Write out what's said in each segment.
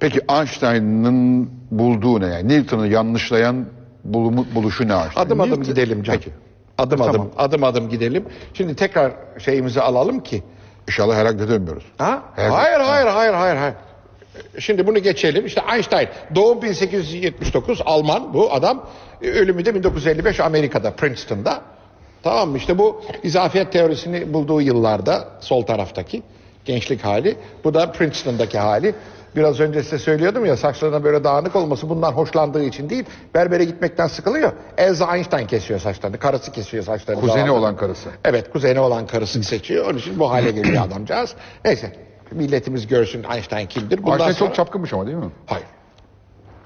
Peki Einstein'ın bulduğu ne yani? Newton'u yanlışlayan bulumu, buluşu ne Einstein? Adım adım Newton- gidelim Can. Peki. Adım adım, Tamam. adım adım gidelim. Şimdi tekrar şeyimizi alalım ki. İnşallah herhalde dönmüyoruz. Ha? Evet. Hayır, hayır, hayır, hayır, hayır. Şimdi bunu geçelim. İşte Einstein doğum 1879 Alman bu adam. E, Ölümü de 1955 Amerika'da Princeton'da. Tamam mı? İşte bu izafiyet teorisini bulduğu yıllarda sol taraftaki gençlik hali. Bu da Princeton'daki hali. Biraz önce size söylüyordum ya saçlarına böyle dağınık olması bundan hoşlandığı için değil. Berbere gitmekten sıkılıyor. Elsa Einstein kesiyor saçlarını. Karısı kesiyor saçlarını. Kuzeni devamlı. olan karısı. Evet kuzeni olan karısını seçiyor. Onun için bu hale geliyor adamcağız. Neyse milletimiz görsün Einstein kimdir. Bundan Einstein sonra... çok çapkınmış ama değil mi? Hayır.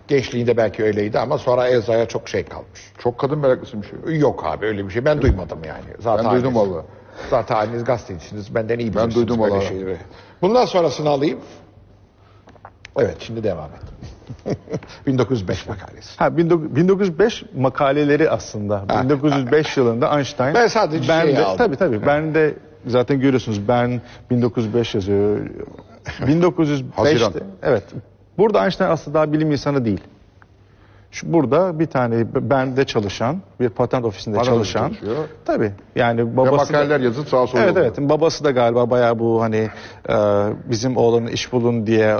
Gençliğinde belki öyleydi ama sonra Elza'ya çok şey kalmış. Çok kadın meraklısıymış. Yok abi öyle bir şey. Ben duymadım yani. Zaten Ben duydum vallahi. Zaten haliniz gazetecisiniz. Benden iyi bilirsiniz duydum böyle vallahi. şeyleri. Bundan sonrasını alayım. Evet şimdi devam et. 1905 makalesi. Ha 19- 1905 makaleleri aslında. 1905 yılında Einstein. Ben sadece ben şeyi de, aldım. Tabii tabii. Ben de zaten görüyorsunuz ben 1905 yazıyor. 1905'te. Haziran. evet. Burada Einstein aslında daha bilim insanı değil. Şu burada bir tane bende çalışan, bir patent ofisinde Patent çalışan. çalışıyor. Tabii. Yani Ve babası da- makaleler yazıp sağa sola Evet yolluyor. evet. Babası da galiba bayağı bu hani e, bizim oğlanın iş bulun diye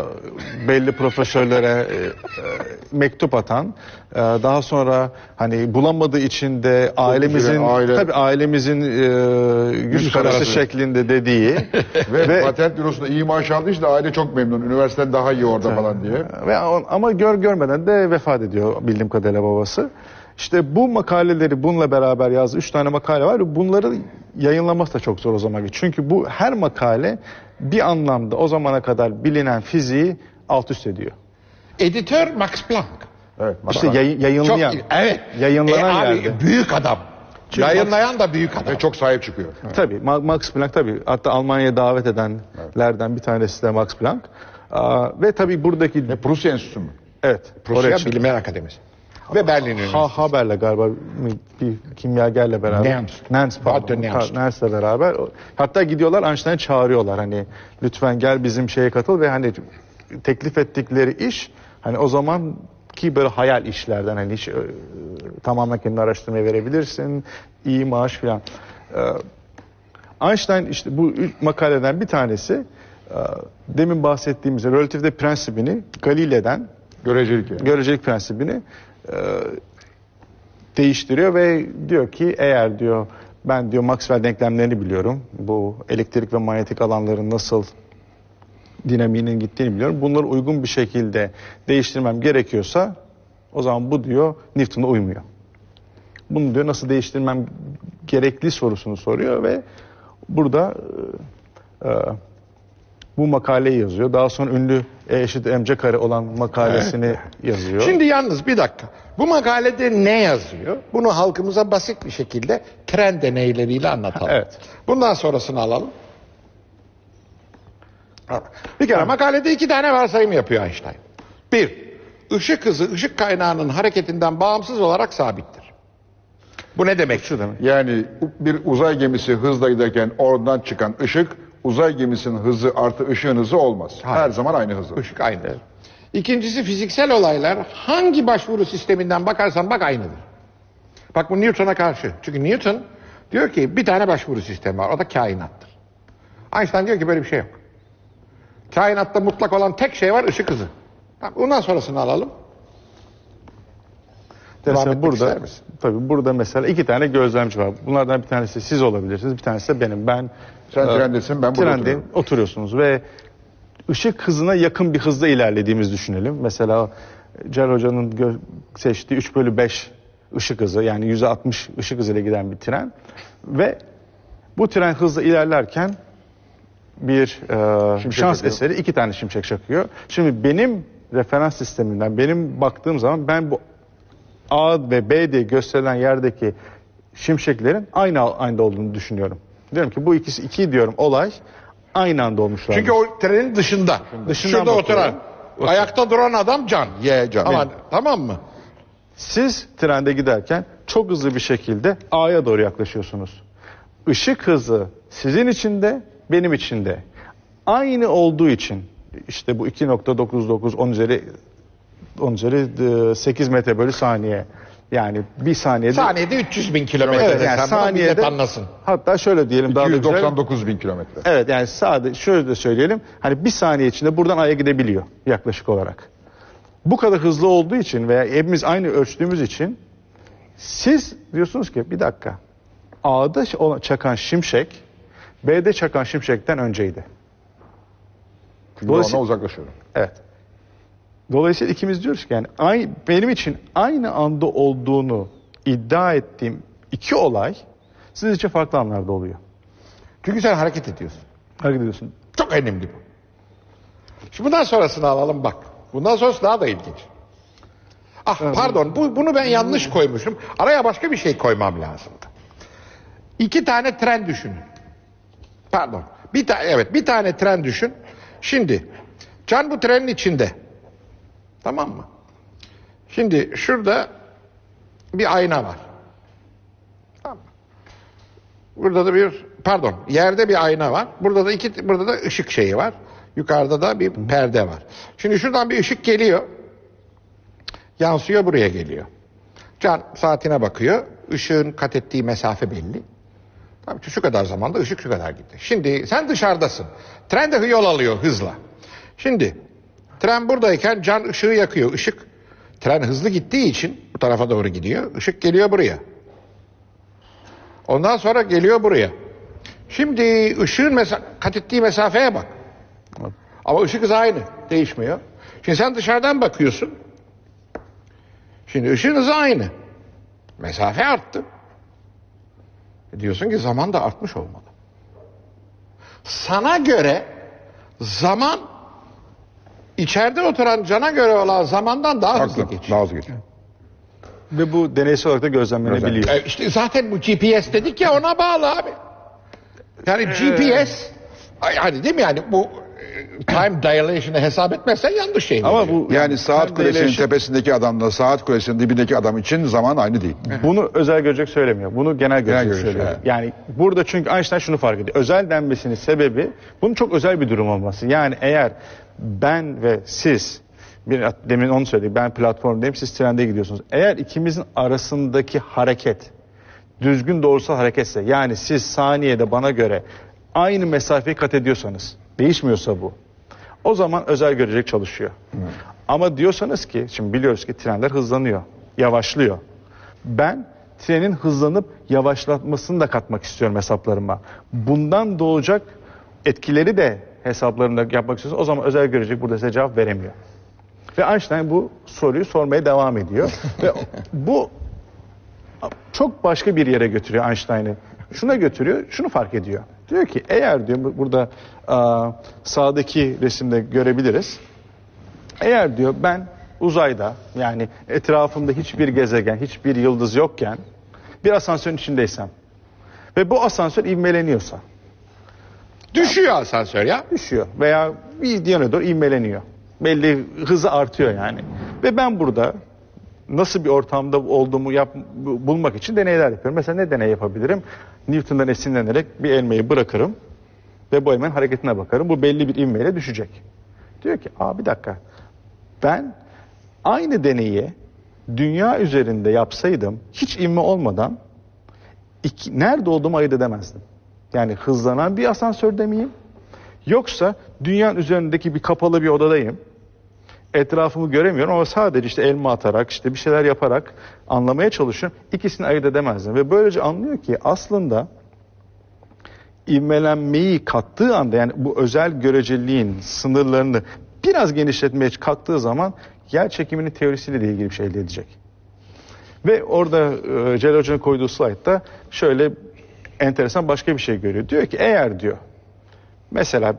belli profesörlere e, e, mektup atan. e, daha sonra hani bulamadığı için de ailemizin aile- tabii ailemizin e, güç karası karası. şeklinde dediği Ve, ve patent bürosunda iyi maaş aldığı için de aile çok memnun. Üniversiteden daha iyi orada falan diye. ve ama gör görmeden de vefat ediyor bildiğim kadarıyla babası. İşte bu makaleleri bununla beraber yazdığı üç tane makale var. ve Bunları yayınlaması da çok zor o zaman. Çünkü bu her makale bir anlamda o zamana kadar bilinen fiziği alt üst ediyor. Editör Max Planck. Evet. İşte makale. yayın- yayınlayan. Çok, evet. Yayınlanan E, abi, yerde. Büyük adam. Yayınlayan da büyük adam. Ve çok sahip çıkıyor. Tabii Ma- Max Planck tabii. Hatta Almanya'ya davet edenlerden bir tanesi de Max Planck. Aa, ve tabii buradaki Ne Prusya Enstitüsü mü? Evet Prusya oraya Bilimler Akademisi. Ve Berlin Üniversitesi. Ha, Haber'le galiba bir kimyagerle beraber. Nernst. Nernst pardon. Nernst. Nernst'le beraber. Hatta gidiyorlar Einstein'ı çağırıyorlar hani lütfen gel bizim şeye katıl ve hani teklif ettikleri iş hani o zaman ki böyle hayal işlerden hani iş, e, tamamen kendi araştırmaya verebilirsin iyi maaş filan. Ee, Einstein işte bu makaleden bir tanesi e, demin bahsettiğimiz relativite prensibini Galile'den Görecelik yani. görecelik prensibini e, değiştiriyor ve diyor ki eğer diyor ben diyor Maxwell denklemlerini biliyorum. Bu elektrik ve manyetik alanların nasıl dinamiğinin gittiğini biliyorum. Bunları uygun bir şekilde değiştirmem gerekiyorsa o zaman bu diyor Newton'a uymuyor. Bunu diyor nasıl değiştirmem gerekli sorusunu soruyor ve burada e, e, bu makaleyi yazıyor. Daha sonra ünlü E eşit mc kare olan makalesini yazıyor. Şimdi yalnız bir dakika. Bu makalede ne yazıyor? Bunu halkımıza basit bir şekilde tren deneyleriyle anlatalım. Evet. Bundan sonrasını alalım. Bir kere makalede iki tane varsayım yapıyor Einstein. Bir, ışık hızı ışık kaynağının hareketinden bağımsız olarak sabittir. Bu ne demek? Şu demek. Yani bir uzay gemisi hızla giderken oradan çıkan ışık uzay gemisinin hızı artı ışığın hızı olmaz. Her zaman aynı hızı. Işık aynı. İkincisi fiziksel olaylar hangi başvuru sisteminden bakarsan bak aynıdır. Bak bu Newton'a karşı. Çünkü Newton diyor ki bir tane başvuru sistemi var. O da kainattır. Einstein diyor ki böyle bir şey yok. Kainatta mutlak olan tek şey var ışık hızı. Bundan sonrasını alalım. Devam Mesela etmek ister burada misin? tabii burada mesela iki tane gözlemci var. Bunlardan bir tanesi siz olabilirsiniz, bir tanesi de benim. Ben Sen e, trendesin, ben burada trendeyim, oturuyorum. oturuyorsunuz ve ışık hızına yakın bir hızda ilerlediğimizi düşünelim. Mesela Celal Hoca'nın seçtiği 3 bölü 5 ışık hızı yani 160 ışık hızıyla giden bir tren ve bu tren hızla ilerlerken bir e, şans çakıyor. eseri iki tane şimşek çakıyor. Şimdi benim referans sistemimden benim baktığım zaman ben bu A ve B diye gösterilen yerdeki şimşeklerin aynı anda olduğunu düşünüyorum. Diyorum ki bu ikisi iki diyorum olay aynı anda olmuşlar. Çünkü o trenin dışında. Dışından Şurada bakıyorum. oturan, ayakta duran adam can. Ye can. Ama, benim. tamam mı? Siz trende giderken çok hızlı bir şekilde A'ya doğru yaklaşıyorsunuz. Işık hızı sizin için de benim için de aynı olduğu için işte bu 2.99 10 üzeri 10 üzeri e, 8 metre bölü saniye. Yani bir saniyede Saniyede 300 bin kilometre Evet, yani saniyede anlasın. hatta şöyle diyelim daha da güzel. 299 bin kilometre. Evet yani sadece şöyle de söyleyelim. Hani bir saniye içinde buradan Ay'a gidebiliyor yaklaşık olarak. Bu kadar hızlı olduğu için veya hepimiz aynı ölçtüğümüz için siz diyorsunuz ki bir dakika A'da çakan şimşek B'de çakan şimşekten önceydi. Çünkü Dolayısıyla- uzaklaşıyorum. Evet. Dolayısıyla ikimiz diyoruz ki yani ay, benim için aynı anda olduğunu iddia ettiğim iki olay sizin için farklı anlarda oluyor. Çünkü sen hareket ediyorsun. Hareket ediyorsun. Çok önemli bu. Şimdi bundan sonrasını alalım bak. Bundan sonrası daha da ilginç. Ah pardon bu, bunu ben yanlış koymuşum. Araya başka bir şey koymam lazımdı. İki tane tren düşünün. Pardon. Bir tane evet bir tane tren düşün. Şimdi Can bu trenin içinde. Tamam mı? Şimdi şurada bir ayna var. Tamam? Burada da bir pardon yerde bir ayna var. Burada da iki burada da ışık şeyi var. Yukarıda da bir perde var. Şimdi şuradan bir ışık geliyor. Yansıyor buraya geliyor. Can saatine bakıyor. Işığın kat ettiği mesafe belli. Tabii şu kadar zamanda ışık şu kadar gitti. Şimdi sen dışarıdasın. Tren de yol alıyor hızla. Şimdi tren buradayken can ışığı yakıyor. Işık tren hızlı gittiği için bu tarafa doğru gidiyor. Işık geliyor buraya. Ondan sonra geliyor buraya. Şimdi ışığın mesa- kat ettiği mesafeye bak. Ama ışık hızı aynı. Değişmiyor. Şimdi sen dışarıdan bakıyorsun. Şimdi ışığın hızı aynı. Mesafe arttı. E diyorsun ki zaman da artmış olmalı. Sana göre zaman içeride oturan cana göre olan zamandan daha hızlı Haklı. geçiyor. Daha hızlı geçiyor. Ve bu deneysel olarak da gözlemlenebiliyor. E işte zaten bu GPS dedik ya ona bağlı abi. Yani GPS ay, hani değil mi yani bu e, time dilation'ı hesap etmezsen yanlış şey. Ama bu Yani saat kulesinin değişik- tepesindeki adamla saat kulesinin dibindeki adam için zaman aynı değil. Bunu özel görecek söylemiyor. Bunu genel görecek görecek, söylüyor. evet. Yani burada çünkü Einstein şunu fark ediyor. Özel denmesinin sebebi bunun çok özel bir durum olması. Yani eğer ben ve siz bir demin onu söyledik. Ben platformdayım, siz trende gidiyorsunuz. Eğer ikimizin arasındaki hareket düzgün doğrusal hareketse yani siz saniyede bana göre aynı mesafeyi kat ediyorsanız değişmiyorsa bu. O zaman özel görecek çalışıyor. Ama diyorsanız ki şimdi biliyoruz ki trenler hızlanıyor, yavaşlıyor. Ben trenin hızlanıp yavaşlatmasını da katmak istiyorum hesaplarıma. Bundan doğacak etkileri de hesaplarında yapmak istiyorsan o zaman özel görecek burada size cevap veremiyor. Ve Einstein bu soruyu sormaya devam ediyor. Ve bu çok başka bir yere götürüyor Einstein'ı. Şuna götürüyor, şunu fark ediyor. Diyor ki eğer diyor bu- burada sağdaki resimde görebiliriz. Eğer diyor ben uzayda yani etrafımda hiçbir gezegen, hiçbir yıldız yokken bir asansörün içindeysem ve bu asansör ivmeleniyorsa Düşüyor asansör ya. düşüyor veya bir yana doğru ivmeleniyor. Belli hızı artıyor yani. Ve ben burada nasıl bir ortamda olduğumu yap, bu- bulmak için deneyler yapıyorum. Mesela ne deney yapabilirim? Newton'dan esinlenerek bir elmayı bırakırım ve bu elmanın hareketine bakarım. Bu belli bir ivmeyle düşecek. Diyor ki, aa bir dakika. Ben aynı deneyi dünya üzerinde yapsaydım hiç ivme olmadan iki, nerede olduğumu ayırt edemezdim. Yani hızlanan bir asansörde miyim? Yoksa dünyanın üzerindeki bir kapalı bir odadayım. Etrafımı göremiyorum ama sadece işte elma atarak işte bir şeyler yaparak anlamaya çalışıyorum. İkisini ayırt edemezdim. Ve böylece anlıyor ki aslında ivmelenmeyi kattığı anda yani bu özel göreceliliğin sınırlarını biraz genişletmeye kalktığı zaman yer çekiminin teorisiyle de ilgili bir şey elde edecek. Ve orada e, Celal Hoca'nın koyduğu slaytta şöyle enteresan başka bir şey görüyor. Diyor ki eğer diyor mesela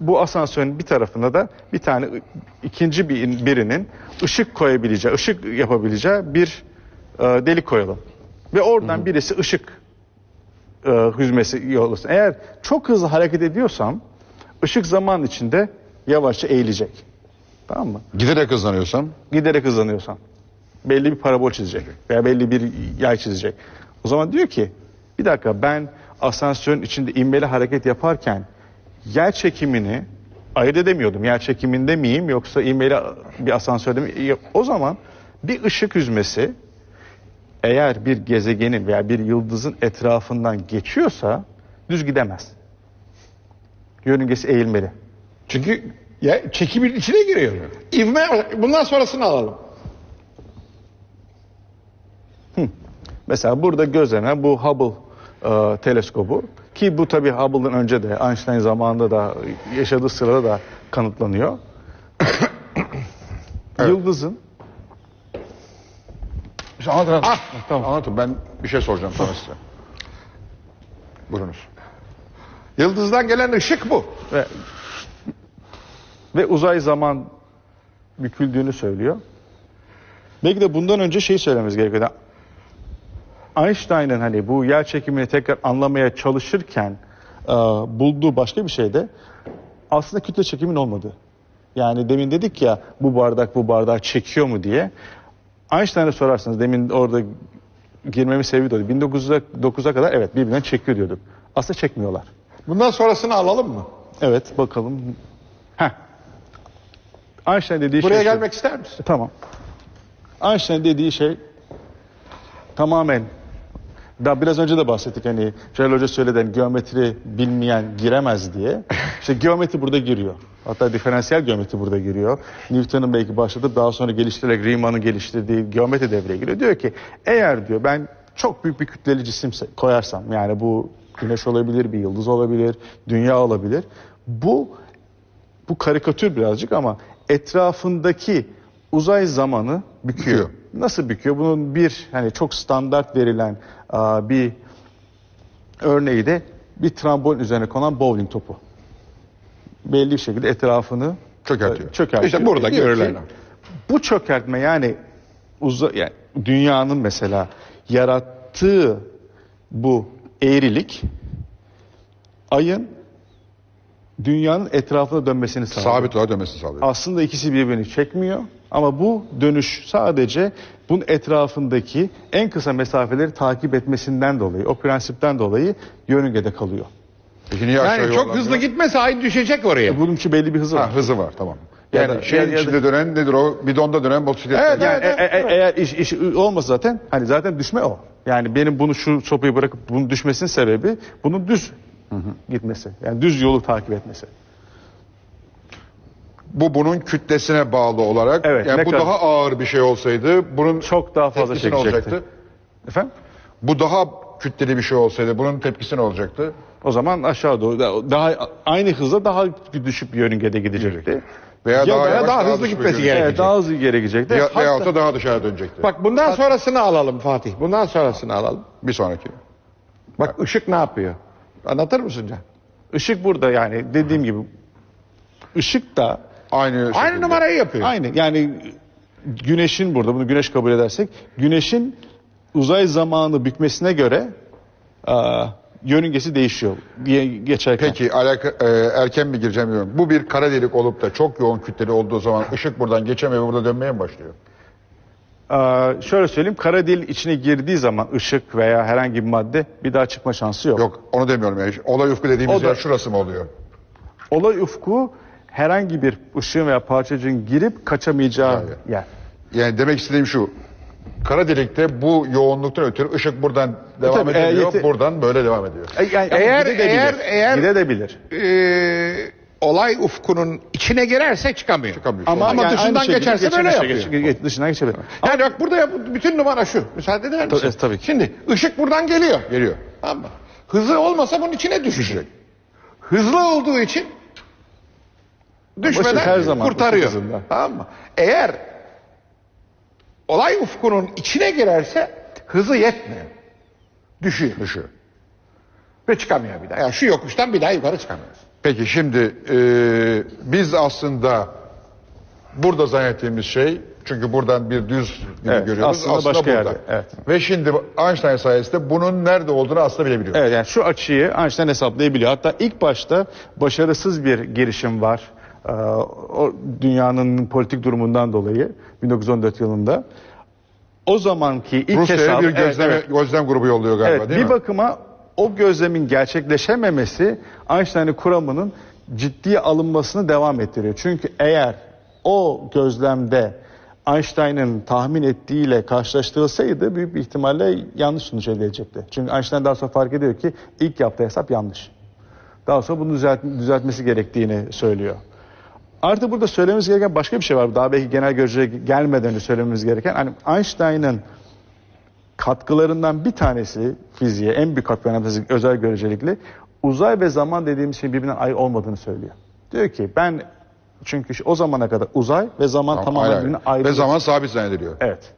bu asansörün bir tarafında da bir tane ikinci bir birinin ışık koyabileceği, ışık yapabileceği bir e, delik koyalım. Ve oradan birisi ışık e, hüzmesi yollasın. Eğer çok hızlı hareket ediyorsam ışık zaman içinde yavaşça eğilecek. Tamam mı? Giderek hızlanıyorsam giderek hızlanıyorsan belli bir parabol çizecek veya belli bir yay çizecek. O zaman diyor ki bir dakika ben asansörün içinde inmeli hareket yaparken yer çekimini ayırt edemiyordum. Yer çekiminde miyim yoksa ivmeli bir asansörde mi? O zaman bir ışık hüzmesi eğer bir gezegenin veya bir yıldızın etrafından geçiyorsa düz gidemez. Yörüngesi eğilmeli. Çünkü ya çekimin içine giriyor. İvme bundan sonrasını alalım. Mesela burada gözlenen bu Hubble e, teleskobu ki bu tabi Hubble'dan önce de Einstein zamanında da yaşadığı sırada da kanıtlanıyor. Yıldızın İşte anlatın, anlatın. Ah, tamam. Anlatın ben bir şey soracağım sonra size. Buyurunuz. Yıldızdan gelen ışık bu. ve ve uzay zaman büküldüğünü söylüyor. Belki de bundan önce şey söylememiz gerekiyor. Einstein'ın hani bu yer çekimini tekrar anlamaya çalışırken e, bulduğu başka bir şey de aslında kütle çekimin olmadığı. Yani demin dedik ya bu bardak bu bardağı çekiyor mu diye. Einstein'a sorarsanız demin orada girmemin sebebi de oydu. 1909'a kadar evet birbirinden çekiyor diyorduk. Aslında çekmiyorlar. Bundan sonrasını alalım mı? Evet bakalım. Heh. Einstein dediği Buraya şey şu. gelmek ister misin? Tamam. Einstein dediği şey tamamen daha biraz önce de bahsettik hani Celal Hoca söyledi hani geometri bilmeyen giremez diye. İşte geometri burada giriyor. Hatta diferansiyel geometri burada giriyor. Newton'un belki başlatıp daha sonra geliştirerek Riemann'ın geliştirdiği geometri devreye giriyor. Diyor ki eğer diyor ben çok büyük bir kütleli cisim koyarsam yani bu güneş olabilir, bir yıldız olabilir, dünya olabilir. Bu bu karikatür birazcık ama etrafındaki uzay zamanı büküyor. Büküyor. Nasıl büküyor? Bunun bir hani çok standart verilen bir örneği de bir trambolin üzerine konan bowling topu. Belli bir şekilde etrafını Çökertiyor. e, çökertiyor. İşte burada Diyor ki, görülen. Bu çökertme yani, uza, yani dünyanın mesela yarattığı bu eğrilik ayın dünyanın etrafında dönmesini sağlıyor. Sabit olarak dönmesini sağlıyor. Aslında ikisi birbirini çekmiyor ama bu dönüş sadece bunun etrafındaki en kısa mesafeleri takip etmesinden dolayı, o prensipten dolayı yörüngede kalıyor. Peki niye aşağı Yani çok yollanmıyor? hızlı gitmese ay düşecek oraya. Bunun için belli bir hızı var. Ha, hızı var tamam. Ya Yani da- şeyin ya da- içinde dönen nedir o? Bidonda dönen motosiklet. Evet, Yani evet. e- e- eğer iş, iş olmasa zaten hani zaten düşme o. Yani benim bunu şu sopayı bırakıp bunun düşmesinin sebebi bunun düz gitmesi. Yani düz yolu takip etmesi. Bu bunun kütlesine bağlı olarak. Evet, yani ne bu kadar- daha ağır bir şey olsaydı bunun Çok daha fazla tepkisi ne çekecekti. olacaktı? Efendim? Bu daha kütleli bir şey olsaydı bunun tepkisi ne olacaktı? O zaman aşağı doğru da- daha aynı hızla daha düşük bir yörüngede gidecekti. Veya Ya daha da- yavaş, daha hızlı düşük gitmesi gerekecek. Evet, daha hızlı gerekecekti. Ya, Hatta- veyahut da daha dışarı dönecekti. Bak bundan sonrasını alalım Fatih. Bundan sonrasını alalım. Bir sonraki. Bak ışık ne yapıyor? Anlatır mısın Can? Işık burada yani dediğim gibi ışık da Aynı Aynı şekilde. numarayı yapıyor. aynı yani güneşin burada bunu güneş kabul edersek güneşin uzay zamanı bükmesine göre aa, yörüngesi değişiyor diye geçerken. Peki alaka, e, erken mi gireceğim bilmiyorum. Bu bir kara delik olup da çok yoğun kütleli olduğu zaman ışık buradan geçemiyor ve burada dönmeye mi başlıyor? Aa, şöyle söyleyeyim kara delik içine girdiği zaman ışık veya herhangi bir madde bir daha çıkma şansı yok. Yok onu demiyorum yani. Olay ufku dediğimiz O da- yer şurası mı oluyor? Olay ufku herhangi bir ışığın veya parçacığın girip kaçamayacağı Yani. yer. Yani demek istediğim şu. Kara delikte bu yoğunluktan ötürü ışık buradan devam tabii, edemiyor. e, yeti- buradan böyle devam ediyor. E, Yani, ama Eğer- gidebilir. eğer- eğer- Gidebilir. Ee, olay ufkunun içine girerse çıkamıyor. Çıkamıyor. Ama, yani aynı dışından geçerse böyle geçemezse yapıyor. geç- geç- dışından geçebilir. Yani bak burada yap- bütün numara şu. Müsaade eder misin? Tabii, tabii ki. Şimdi ışık buradan geliyor. Geliyor. Mı? Hızı olmasa bunun içine düşecek. Hızlı olduğu için düşmeden ışık her zaman kurtarıyor. Tamam mı? Eğer olay ufkunun içine girerse hızı yetmiyor. Düşüyor. Düşüyor. Ve çıkamıyor bir daha. Yani şu yokuştan bir daha yukarı çıkamıyoruz. Peki şimdi e, biz aslında burada zannettiğimiz şey çünkü buradan bir düz gibi Evet, görüyoruz. aslında Aslında, başka burada. yerde, evet. Ve şimdi Einstein sayesinde bunun nerede olduğunu aslında bilebiliyoruz. Evet yani şu açıyı Einstein hesaplayabiliyor. Hatta ilk başta başarısız bir girişim var. Ee, o dünyanın politik durumundan dolayı 1914 yılında. O zamanki ilk Rusya'ya bir gözlem, evet. gözlem grubu yolluyor galiba Evet, değil bir mi? bakıma o gözlemin gerçekleşememesi Einstein'ın kuramının ciddiye alınmasını devam ettiriyor. Çünkü eğer o gözlemde Einstein'ın tahmin ettiğiyle karşılaştırılsaydı büyük bir ihtimalle yanlış sonuç elde edecekti. Çünkü Einstein daha sonra fark ediyor ki ilk yaptığı hesap yanlış. Daha sonra bunu düzelt, düzeltmesi gerektiğini söylüyor. Artı burada söylememiz gereken başka bir şey var. Daha belki genel görece gelmeden önce söylememiz gereken. Hani Einstein'ın katkılarından bir tanesi fiziğe, en büyük katkılarından tanesi özel görecelikli. Uzay ve zaman dediğimiz şeyin birbirinden ayrı olmadığını söylüyor. Diyor ki ben çünkü o zamana kadar uzay ve zaman Tamam, tamamen birbirinden ayrı. Ve zaman sabit zannediliyor. Evet.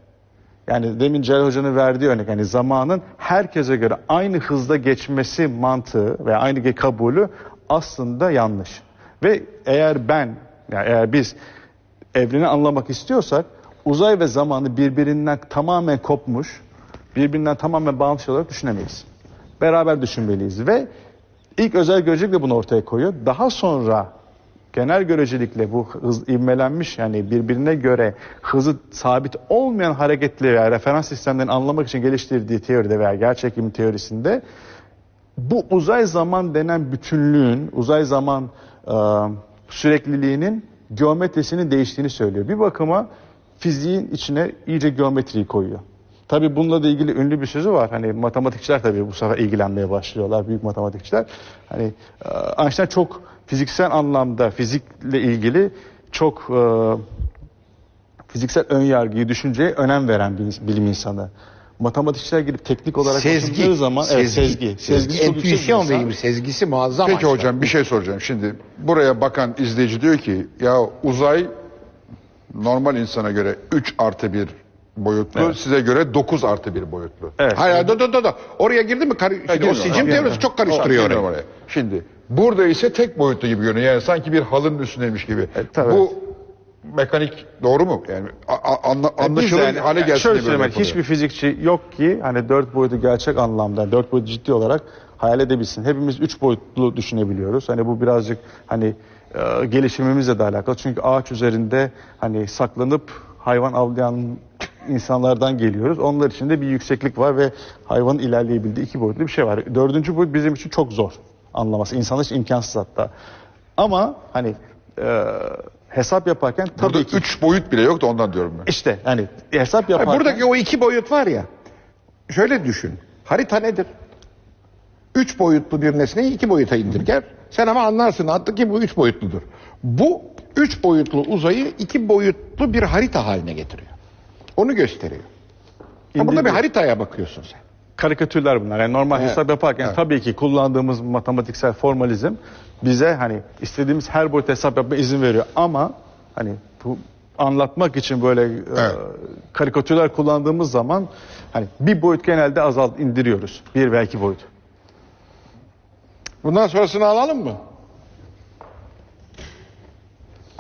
Yani demin Celal Hoca'nın verdiği örnek hani zamanın herkese göre aynı hızda geçmesi mantığı ve aynı kabulü aslında yanlış. Ve eğer ben yani eğer biz evreni anlamak istiyorsak uzay ve zamanı birbirinden tamamen kopmuş, birbirinden tamamen bağımsız olarak düşünemeyiz. Beraber düşünmeliyiz ve ilk özel görecelik de bunu ortaya koyuyor. Daha sonra genel görecelikle bu hız ivmelenmiş yani birbirine göre hızı sabit olmayan hareketli veya referans sistemlerini anlamak için geliştirdiği teoride veya gerçekim teorisinde bu uzay zaman denen bütünlüğün, uzay zaman e, sürekliliğinin geometrisinin değiştiğini söylüyor. Bir bakıma fiziğin içine iyice geometriyi koyuyor. Tabii bununla da ilgili ünlü bir sözü var. Hani matematikçiler tabii bu sefer ilgilenmeye başlıyorlar. Büyük matematikçiler. Hani e, Einstein çok fiziksel anlamda fizikle ilgili çok e, fiziksel ön yargıyı, düşünceye önem veren bir bilim insanı. Matematikçiler gidip teknik olarak Sezgi. zaman evet sezgi. Sezgisi çok yüksek bir Entüisyon diyeyim. Sezgisi muazzam. Peki Einstein. hocam bir şey soracağım. Şimdi buraya bakan izleyici diyor ki ya uzay normal insana göre 3 artı 1 boyutlu, size göre 9 artı 1 boyutlu. Evet. Hayır, dur dur dur. Oraya girdi mi? Karı, Şimdi o sicim teorisi çok karıştırıyor oraya. Şimdi burada ise tek boyutlu gibi görünüyor. Yani sanki bir halının üstündeymiş gibi. tabii. Bu mekanik doğru mu? Yani anla- anlaşılır yani- hale yani gelsin Şöyle yapılıyor. hiçbir fizikçi yok ki hani dört boyutu gerçek anlamda, dört boyutu ciddi olarak hayal edebilsin. Hepimiz üç boyutlu düşünebiliyoruz. Hani bu birazcık hani e, gelişimimizle de alakalı. Çünkü ağaç üzerinde hani saklanıp hayvan avlayan insanlardan geliyoruz. Onlar için de bir yükseklik var ve hayvanın ilerleyebildiği iki boyutlu bir şey var. Dördüncü boyut bizim için çok zor anlaması. İnsanlar için imkansız hatta. Ama hani e, hesap yaparken tabii Burada ki 3 boyut bile yok da ondan diyorum ben. işte hani hesap yaparken Buradaki o iki boyut var ya. Şöyle düşün. Harita nedir? Üç boyutlu bir nesneyi iki boyuta indirger. Sen ama anlarsın artık ki bu üç boyutludur. Bu üç boyutlu uzayı iki boyutlu bir harita haline getiriyor. Onu gösteriyor. Ha, burada bir haritaya bakıyorsun sen. karikatürler bunlar. Yani normal hesap yaparken tabii ki kullandığımız matematiksel formalizm bize hani istediğimiz her boyut hesap yapma izin veriyor ama hani bu anlatmak için böyle e, karikatürler kullandığımız zaman hani bir boyut genelde azalt indiriyoruz. Bir veya iki boyut. Bundan sonrasını alalım mı?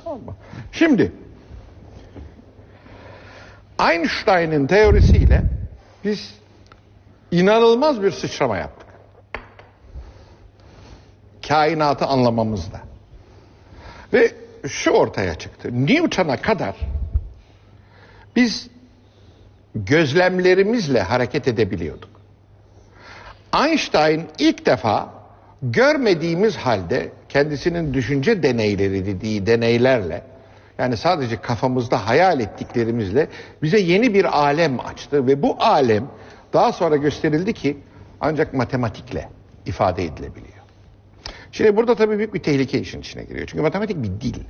Tamam mı? Şimdi Einstein'ın teorisiyle biz inanılmaz bir sıçrama yaptık. Kainatı anlamamızda. Ve şu ortaya çıktı. Newton'a kadar biz gözlemlerimizle hareket edebiliyorduk. Einstein ilk defa görmediğimiz halde kendisinin düşünce deneyleri dediği deneylerle yani sadece kafamızda hayal ettiklerimizle bize yeni bir alem açtı ve bu alem daha sonra gösterildi ki ancak matematikle ifade edilebiliyor. Şimdi burada tabii büyük bir tehlike işin içine giriyor. Çünkü matematik bir dil.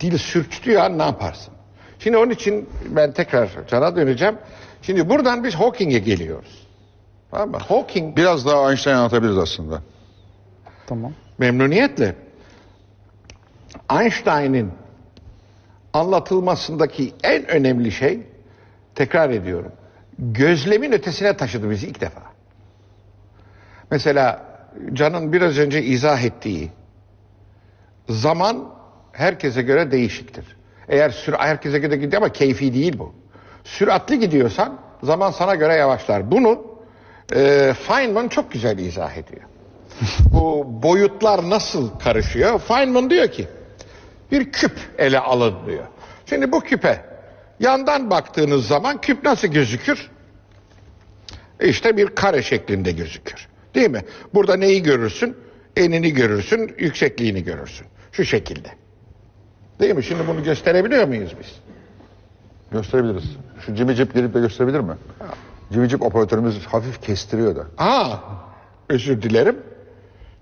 Dil sürçtüğü an ne yaparsın? Şimdi onun için ben tekrar Can'a döneceğim. Şimdi buradan biz Hawking'e geliyoruz. Tamam mı? Hawking Biraz daha Einstein anlatabiliriz aslında. Tamam. memnuniyetle Einstein'in anlatılmasındaki en önemli şey tekrar ediyorum. Gözlemin ötesine taşıdı bizi ilk defa. Mesela Can'ın biraz önce izah ettiği zaman herkese göre değişiktir. Eğer sür herkese göre gidiyor ama keyfi değil bu. Süratli gidiyorsan zaman sana göre yavaşlar. Bunu e, Feynman çok güzel izah ediyor. bu boyutlar nasıl karışıyor? Feynman diyor ki bir küp ele alın diyor. Şimdi bu küpe yandan baktığınız zaman küp nasıl gözükür? İşte bir kare şeklinde gözükür. Değil mi? Burada neyi görürsün? Enini görürsün, yüksekliğini görürsün. Şu şekilde. Değil mi? Şimdi bunu gösterebiliyor muyuz biz? Gösterebiliriz. Şu cimicip gelip de gösterebilir mi? Cimicip operatörümüz hafif kestiriyor da. Aa, özür dilerim.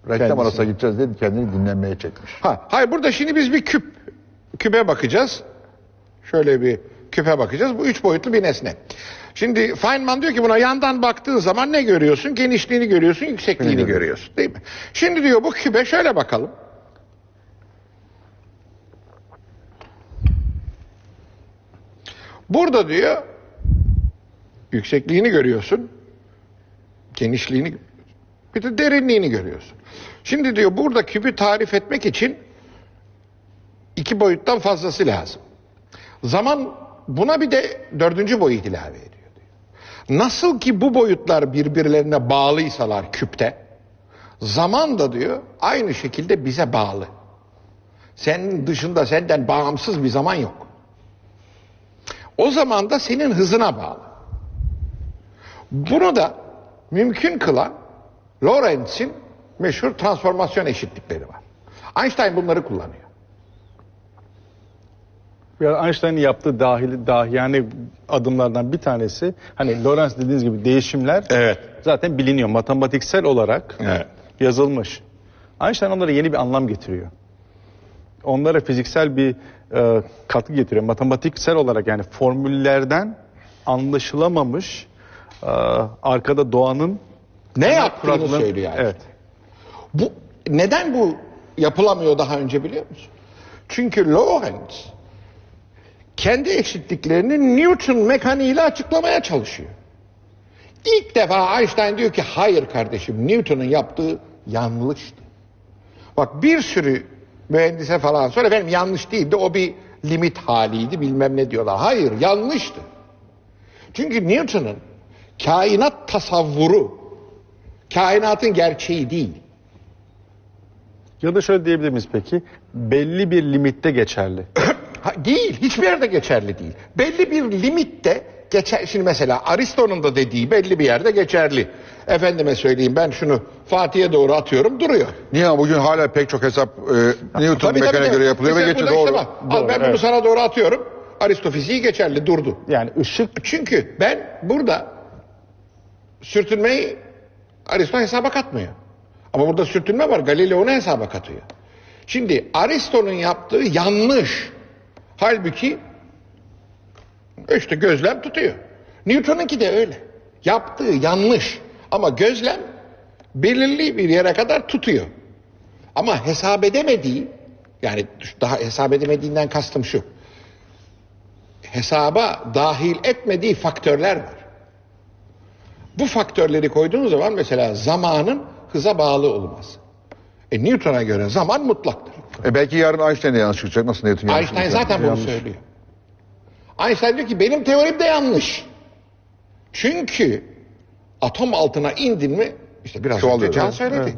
Reklam Kendisi. arasına gideceğiz dedi kendini dinlenmeye çekmiş. Ha, hayır burada şimdi biz bir küp, küpe bakacağız. Şöyle bir küpe bakacağız. Bu üç boyutlu bir nesne. Şimdi Feynman diyor ki buna yandan baktığın zaman ne görüyorsun? Genişliğini görüyorsun, yüksekliğini Görüyorum. görüyorsun. Değil mi? Şimdi diyor bu küpe şöyle bakalım. Burada diyor yüksekliğini görüyorsun. Genişliğini bir de derinliğini görüyorsun. Şimdi diyor burada küpü tarif etmek için iki boyuttan fazlası lazım. Zaman buna bir de dördüncü boyut ilave ediyor. diyor. Nasıl ki bu boyutlar birbirlerine bağlıysalar küpte, zaman da diyor aynı şekilde bize bağlı. Senin dışında senden bağımsız bir zaman yok. O zaman da senin hızına bağlı. Bunu da mümkün kılan Lorenz'in meşhur transformasyon eşitlikleri var. Einstein bunları kullanıyor. Einstein'ın yaptığı dahili dahiyane adımlardan bir tanesi hani Lorentz dediğiniz gibi değişimler Evet. zaten biliniyor matematiksel olarak Evet. yazılmış. Einstein onlara yeni bir anlam getiriyor. Onlara fiziksel bir e, katkı getiriyor. Matematiksel olarak yani formüllerden anlaşılamamış e, arkada doğanın Ne yaptığını söylüyor yani. Evet. Bu neden bu yapılamıyor daha önce biliyor musun? Çünkü Lorentz kendi eşitliklerini Newton mekaniğiyle açıklamaya çalışıyor. İlk defa Einstein diyor ki hayır kardeşim Newton'un yaptığı yanlıştı. Bak bir sürü mühendise falan sonra efendim yanlış değildi o bir limit haliydi bilmem ne diyorlar. Hayır yanlıştı. Çünkü Newton'un kainat tasavvuru kainatın gerçeği değil. Ya da şöyle diyebilir miyiz peki? Belli bir limitte geçerli. Ha, değil, hiçbir yerde geçerli değil. Belli bir limitte geçer. Şimdi mesela Aristo'nun da dediği belli bir yerde geçerli. Efendime söyleyeyim ben şunu Fatih'e doğru atıyorum duruyor. Niye ama bugün hala pek çok hesap e, Newton Tabii, mekaniğe göre yapılıyor ve geçiyor doğru. işte bak, al Doğru, ben bunu evet. sana doğru atıyorum. Aristo fiziği geçerli durdu. Yani ışık Çünkü ben burada sürtünmeyi Aristo hesaba katmıyor. Ama burada sürtünme var. Galileo onu hesaba katıyor. Şimdi Aristo'nun yaptığı yanlış. Halbuki işte gözlem tutuyor. Newton'unki de öyle. Yaptığı yanlış. Ama gözlem belirli bir yere kadar tutuyor. Ama hesap edemediği yani daha hesap edemediğinden kastım şu hesaba dahil etmediği faktörler var. Bu faktörleri koyduğunuz zaman mesela zamanın hıza bağlı olması. E Newton'a göre zaman mutlaktır. E belki yarın Einstein de yanlış çıkacak. Nasıl Newton yanlış Einstein çıkacak? zaten bunu yanlış. söylüyor. Einstein diyor ki benim teorim de yanlış. Çünkü atom altına indin mi işte biraz önce Çoğalıyor, Can evet. söyledi.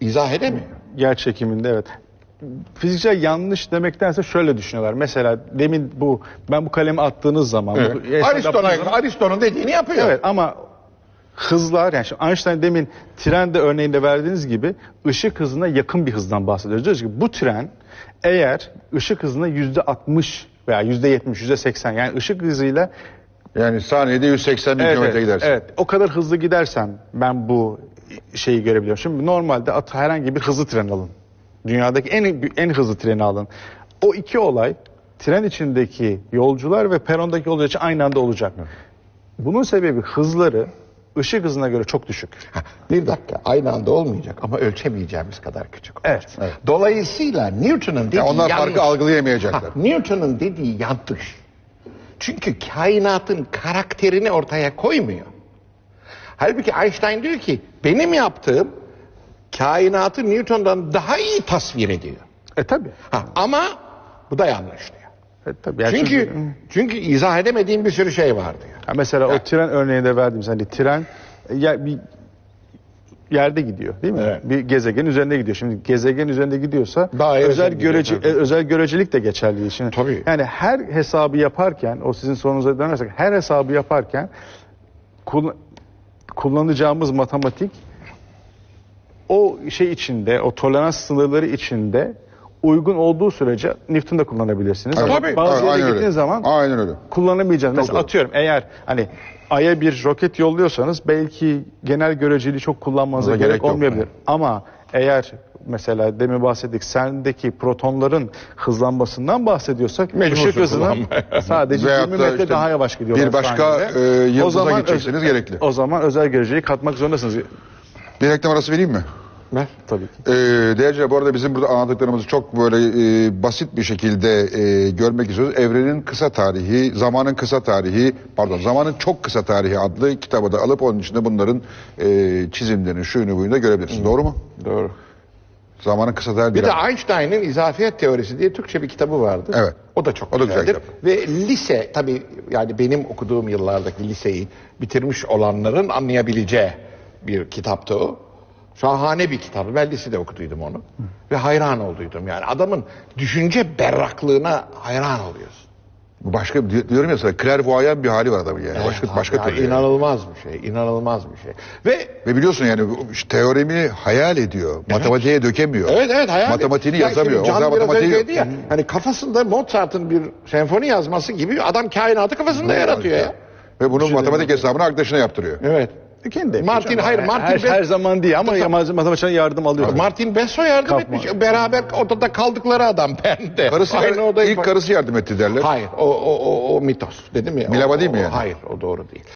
İzah edemiyor. yer çekiminde evet. Fiziksel yanlış demektense şöyle düşünüyorlar. Mesela demin bu ben bu kalemi attığınız zaman bu Aristo'nun zaman- Aristo'nun dediğini yapıyor. Evet ama hızlar yani şimdi Einstein demin trende örneğinde verdiğiniz gibi ışık hızına yakın bir hızdan bahsediyoruz. Diyoruz ki bu tren eğer ışık hızına yüzde 60 veya yüzde 70, yüzde 80 yani ışık hızıyla Yani saniyede 180 bin evet, kilometre evet, gidersin. evet, o kadar hızlı gidersem ben bu şeyi görebiliyorum. Şimdi normalde at herhangi bir hızlı tren alın. Dünyadaki en en hızlı treni alın. O iki olay tren içindeki yolcular ve perondaki yolcular için aynı anda olacak. Bunun sebebi hızları ışık hızına göre çok düşük. Ha, Bir dakika aynı anda olmayacak ama ölçemeyeceğimiz kadar küçük olacak. Evet. Dolayısıyla Newton'un dediği Yani onlar yanlış. farkı algılayamayacaklar. Ha, Newton'un dediği yanlış. Çünkü kainatın karakterini ortaya koymuyor. Halbuki Einstein diyor ki benim yaptığım kainatı Newton'dan daha iyi tasvir ediyor. E tabi. Ha, ama bu da yanlış diyor. E, tabii. Yani Çünkü çünkü- çünkü izah edemediğim bir sürü şey var diyor. Ha, mesela o tren örneğinde verdiğimiz hani tren e, ya bir yerde gidiyor değil mi? Evet. Bir gezegen üzerinde gidiyor. Şimdi gezegen üzerinde gidiyorsa Dairesel özel gidiyor görece tabii. e, özel görecelik de geçerli. Şimdi, Tabii. Yani her hesabı yaparken o sizin sorunuza dönersek her hesabı yaparken kul- kullanacağımız matematik o şey içinde, o tolerans sınırları içinde uygun olduğu sürece Newton da kullanabilirsiniz. Evet. Ama Tabii. Bazı Aynen yere öyle. gittiğiniz zaman Aynen öyle. kullanamayacağız. Mesela doğru. atıyorum eğer hani Ay'a bir roket yolluyorsanız belki genel göreceliği çok kullanmanıza gerek, gerek yok. olmayabilir. Ama eğer mesela demin bahsettik sendeki protonların hızlanmasından bahsediyorsak Mecbursun ışık kullanmaya. sadece Veyahut 20 da metre işte daha yavaş gidiyorlar bir başka, e, yıldıza öz- gerekli. O zaman özel göreceliği katmak zorundasınız. Bir reklam arası vereyim mi? Ver. Tabii ki. Ee, değerli bu arada bizim burada anlattıklarımızı çok böyle e, basit bir şekilde e, görmek istiyoruz. Evrenin kısa tarihi, zamanın kısa tarihi, pardon zamanın çok kısa tarihi adlı kitabı da alıp onun içinde bunların e, çizimlerini, şuyunu buyunu da görebilirsiniz. Doğru mu? Doğru. Zamanın kısa tarihi Bir de Einstein'ın İzafiyet Teorisi diye Türkçe bir kitabı vardı. Evet. O da çok O da güzel güzeldir. kitap. Ve lise tabii yani benim okuduğum yıllardaki liseyi bitirmiş olanların anlayabileceği bir kitaptı o. Şahane bir kitap. Ben lisede okuduydum onu. Ve hayran olduydum. Yani adamın düşünce berraklığına hayran oluyorsun. Başka di- diyorum ya sana clairvoyant bir hali var adamın yani. başka Evet, başka ya türlü. yani. inanılmaz bir şey. inanılmaz bir şey. Ve Ve biliyorsun yani bu teoremi hayal ediyor. Matematiğe dökemiyor. Evet evet hayal Matematiğini Ya yazamıyor. O Can zaman biraz matematiği önce dedi ya. Hani kafasında Mozart'ın bir senfoni yazması gibi adam kainatı kafasında yaratıyor ya. Ve bunu matematik hesabını arkadaşına yaptırıyor. Evet. Kendi Martin yapacağım. hayır Martin her, Be- her zaman değil ama matematikçiden yardım alıyor. Martin Besso yardım Kapma. etmiş. Beraber odada kaldıkları adam ben de. Karısı Aynı odayı- ilk karısı yardım etti derler. Hayır o, o, o, o mitos dedim ya. Milava değil mi o- yani? Hayır o doğru değil.